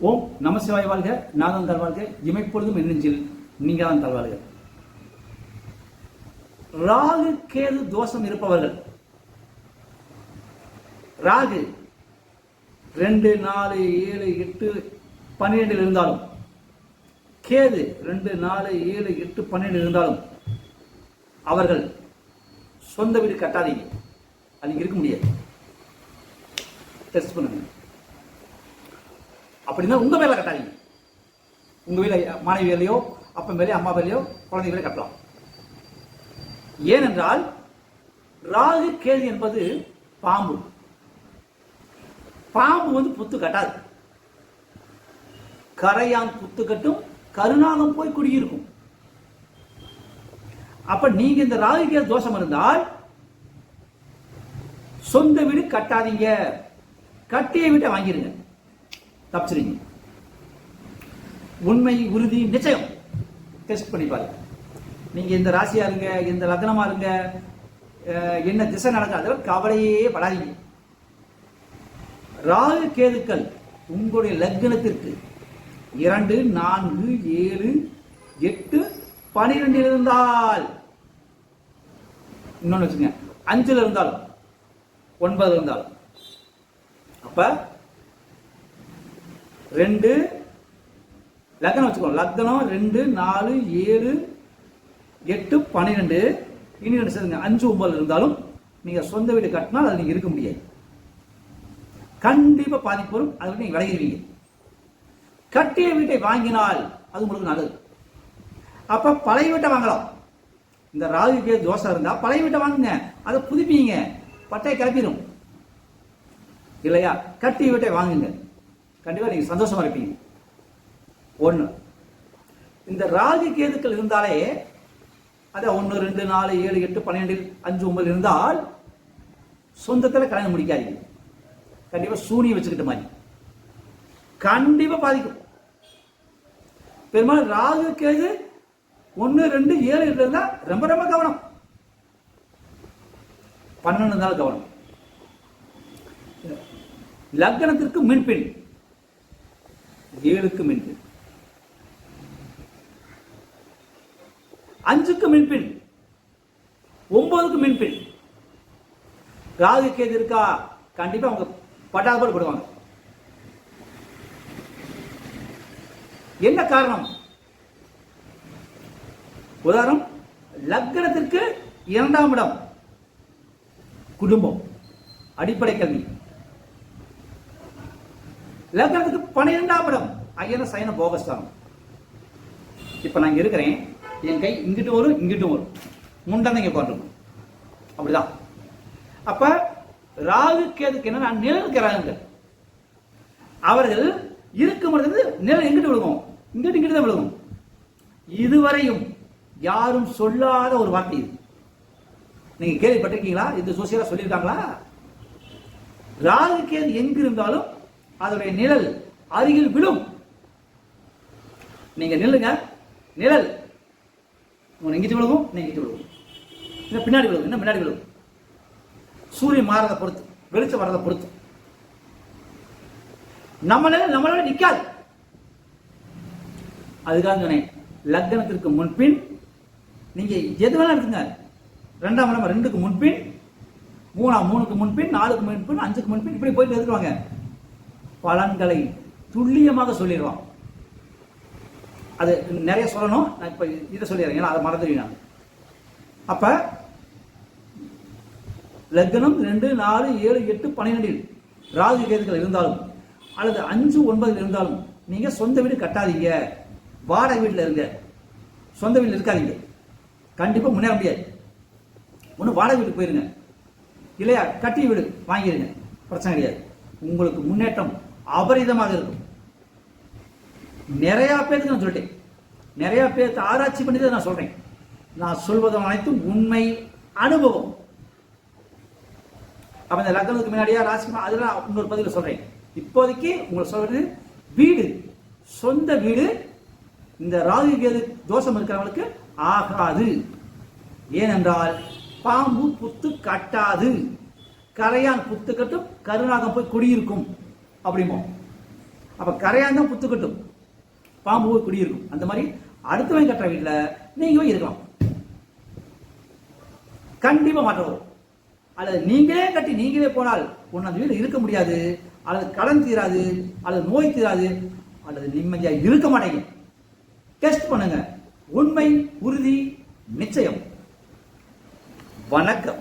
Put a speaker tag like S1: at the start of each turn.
S1: ஓம் நமசிவாய் வாழ்க நாதன் தல்வாழ்க இமைப்பொழுதும் என்னெஞ்சில் நீங்க தான் தருவாழ்க ராகு கேது தோஷம் இருப்பவர்கள். ராகு ரெண்டு நாலு ஏழு எட்டு பன்னிரெண்டில் இருந்தாலும் கேது ரெண்டு நாலு ஏழு எட்டு பன்னெண்டு இருந்தாலும் அவர்கள் சொந்த வீடு கட்டாதீங்க. அது இருக்க முடியாது. டெஸ்ட் பண்ணுங்க. அப்படின்னா உங்க மேல கட்டாதீங்க. உங்க வீல மாணவி வேலையோ அப்பன் மேலேயோ அம்மா வேலையோ குழந்தை வேலையோ கட்டலாம். ஏனென்றால் ராகு கேது என்பது பாம்பு. பாம்பு வந்து புத்து கட்டாது. கரையான் புத்து கட்டும் கருணாகம் போய் குடியிருக்கும். அப்ப நீங்க இந்த ராகு கேது தோஷம் இருந்தால் சொந்த வீடு கட்டாதீங்க. கட்டிய வீட்டை வாங்கிருங்க. தப்பிச்சிருங்க. உண்மை உறுதி நிச்சயம். டெஸ்ட் பண்ணி பாருங்க. நீங்க இந்த ராசியா இருங்க இந்த லக்னமா இருங்க என்ன திசை நடக்காத கவலையே படாதீங்க. ராகு கேதுக்கள் உங்களுடைய லக்னத்திற்கு இரண்டு நான்கு ஏழு எட்டு பனிரெண்டில் இருந்தால். இன்னொன்னு வச்சுங்க. அஞ்சுல இருந்தால் ஒன்பது இருந்தால். அப்ப ரெண்டு லக்னம் வச்சுக்கோ லக்னம் ரெண்டு நாலு ஏழு எட்டு பன்னிரெண்டு இனி ரெண்டு சேருங்க அஞ்சு ஒன்பது இருந்தாலும் நீங்க சொந்த வீடு கட்டினால் அது நீங்க இருக்க முடியாது. கண்டிப்பா பாதிப்பு வரும். அதை நீங்கள் நீங்க கட்டிய வீட்டை வாங்கினால் அது உங்களுக்கு நல்லது. அப்ப பழைய வீட்டை வாங்கலாம். இந்த ராகு கேது தோசை இருந்தா பழைய வீட்டை வாங்குங்க. அதை புதுப்பிங்க. பட்டையை கிளப்பிடும் இல்லையா? கட்டி வீட்டை வாங்குங்க. கண்டிப்பா நீங்க சந்தோஷமா இருப்பீங்க. ஒண்ணு. இந்த ராகு கேதுக்கள் இருந்தாலே அதான் ஒன்று ரெண்டு நாலு ஏழு எட்டு பன்னிரெண்டு அஞ்சு ஒன்பது இருந்தால் சொந்தத்தில் கல்யாணம் முடிக்காதீங்க. கண்டிப்பாக சூனியம் வச்சுக்கிட்ட மாதிரி. கண்டிப்பாக பாதிக்கும். பெரும்பாலும் ராகு கேது ஒன்று ரெண்டு ஏழு இருந்தா ரொம்ப ரொம்ப கவனம். பன்னெண்டு இருந்தாலும் கவனம். லக்னத்திற்கு மின்பின் ஏழுக்கு மின்பின் அஞ்சுக்கு மின்பின் ஒன்பதுக்கு மின்பின் ராகு கேது இருக்கா? கண்டிப்பா அவங்க பட்டாபாடு போடுவாங்க. என்ன காரணம்? உதாரணம் லக்னத்திற்கு இரண்டாம் இடம். குடும்பம் அடிப்படை கல்வி. லக்னத்துக்கு பன்னிரெண்டாம் இடம். ஐயன சயன போகஸ்தானம் இப்ப நான் இருக்கிறேன். என் கை இங்கிட்டு வரும் இங்கிட்டும் வரும். முண்டந்தைங்க இங்க உட்காந்துருக்கும் அப்படிதான். அப்ப ராகு கேதுக்கு என்ன நான் நிழல் இருக்கிறாங்க. அவர்கள் இருக்கும் பொழுது நிழல் எங்கிட்டு விடுவோம் இங்கிட்டு இங்கிட்டு தான் விழுகும். இதுவரையும் யாரும் சொல்லாத ஒரு வார்த்தை இது. நீங்க கேள்விப்பட்டிருக்கீங்களா? இந்த சோசியலா சொல்லியிருக்காங்களா? ராகு எங்கிருந்தாலும் இருந்தாலும் அதனுடைய நிழல் அருகில் விழும். நீங்க நில்லுங்க. நிழல். உங்களை எங்கிட்டு விழுகும் எங்கிட்டு விழுகும். இன்னும் பின்னாடி விழுகும் இன்னும் பின்னாடி விழுகும். சூரியன் மாறதை பொறுத்து வெளிச்சம் வர்றதை பொறுத்து. நம்ம நிழல் நம்மளால அதுக்காக சொன்னேன் லக்னத்திற்கு முன்பின் நீங்க எது வேணா எடுத்துங்க. ரெண்டாம் இடம் ரெண்டுக்கு முன்பின் மூணாம் மூணுக்கு முன்பின் நாலுக்கு முன்பின் அஞ்சுக்கு முன்பின் இப்படி போயிட்டு எடுத்துருவாங்க. பலன்களை துல்லியமாக சொல்லிடுவான் அது நிறைய சொல்லணும். நான் இப்போ இதை சொல்லிடுறேன். ஏன்னா அதை மறந்துடுவேன் நான். அப்போ லக்னம் ரெண்டு நாலு ஏழு எட்டு பன்னிரெண்டில் ராகு கேதுகள் இருந்தாலும் அல்லது அஞ்சு ஒன்பதில் இருந்தாலும் நீங்கள் சொந்த வீடு கட்டாதீங்க. வாடகை வீட்டில் இருங்க. சொந்த வீட்டில் இருக்காதீங்க. கண்டிப்பாக முன்னேற முடியாது. ஒன்று வாடகை வீட்டுக்கு போயிருங்க. இல்லையா? கட்டி வீடு வாங்கிடுங்க பிரச்சனை கிடையாது. உங்களுக்கு முன்னேற்றம் அபரிதமாக இருக்கும். நிறையா பேருக்கு நான் சொல்லிட்டேன். நிறையா பேர்த்து ஆராய்ச்சி பண்ணி தான் நான் சொல்கிறேன் நான் சொல்வது அனைத்தும் உண்மை அனுபவம். அப்போ இந்த லக்னத்துக்கு முன்னாடியா ராசி அதெல்லாம் இன்னொரு பதிவில் சொல்கிறேன் இப்போதைக்கு உங்களுக்கு சொல்கிறது வீடு. சொந்த வீடு இந்த ராகு கேது தோஷம் இருக்கிறவங்களுக்கு ஆகாது. ஏனென்றால் பாம்பு புத்து கட்டாது. கரையான் புத்து கட்டும் கருணாகம் போய் குடியிருக்கும் அப்படிமோ அப்ப கரையான் தான் புத்து கட்டும். பாம்பு போய் குடியிருக்கும். அந்த மாதிரி அடுத்தவன் கட்டுற வீட்டில் நீங்களும் போய் இருக்கலாம். கண்டிப்பாக மாற்றம் வரும். அல்லது நீங்களே கட்டி நீங்களே போனால் உன் அந்த வீடு இருக்க முடியாது. அல்லது கடன் தீராது. அல்லது நோய் தீராது. அல்லது நிம்மதியாக இருக்க மாட்டீங்க. டெஸ்ட் பண்ணுங்க. உண்மை உறுதி நிச்சயம். வணக்கம்.